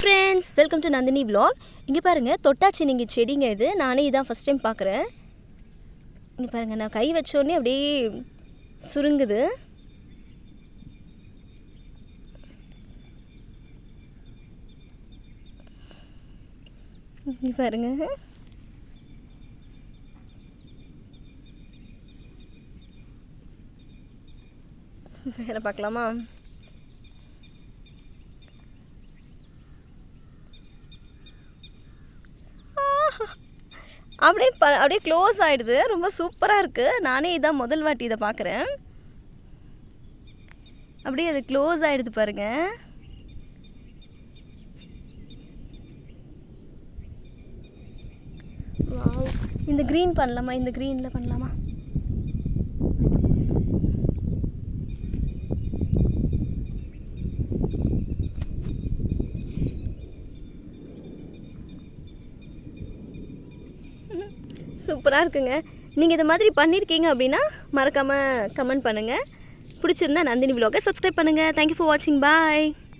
Friends welcome to Nandini vlog இங்கே பாருங்கள் தொட்டாச்சி நீங்கள் செடிங்க இது. நானே இதான் ஃபஸ்ட் டைம் பார்க்குறேன் இங்கே பாருங்கள் நான் கை வச்சோடனே அப்படியே சுருங்குது. இங்கே பாருங்கள் வேறு பார்க்கலாமா? அப்படியே ப அப்படியே க்ளோஸ் ஆகிடுது ரொம்ப சூப்பராக இருக்குது நானே இதான் முதல் வாட்டி இதை பார்க்குறேன். அப்படியே அது க்ளோஸ் ஆகிடுது பாருங்கள் இந்த க்ரீன் பண்ணலாமா? இந்த க்ரீனில் பண்ணலாமா? சூப்பராக இருக்குங்க. நீங்கள் இது மாதிரி பண்ணியிருக்கீங்க அப்படின்னா மறக்காமல் கமெண்ட் பண்ணுங்கள் பிடிச்சிருந்தா நந்தினி vlog-அ சப்ஸ்கிரைப் பண்ணுங்கள் தேங்க்யூ ஃபார் வாட்சிங் பாய்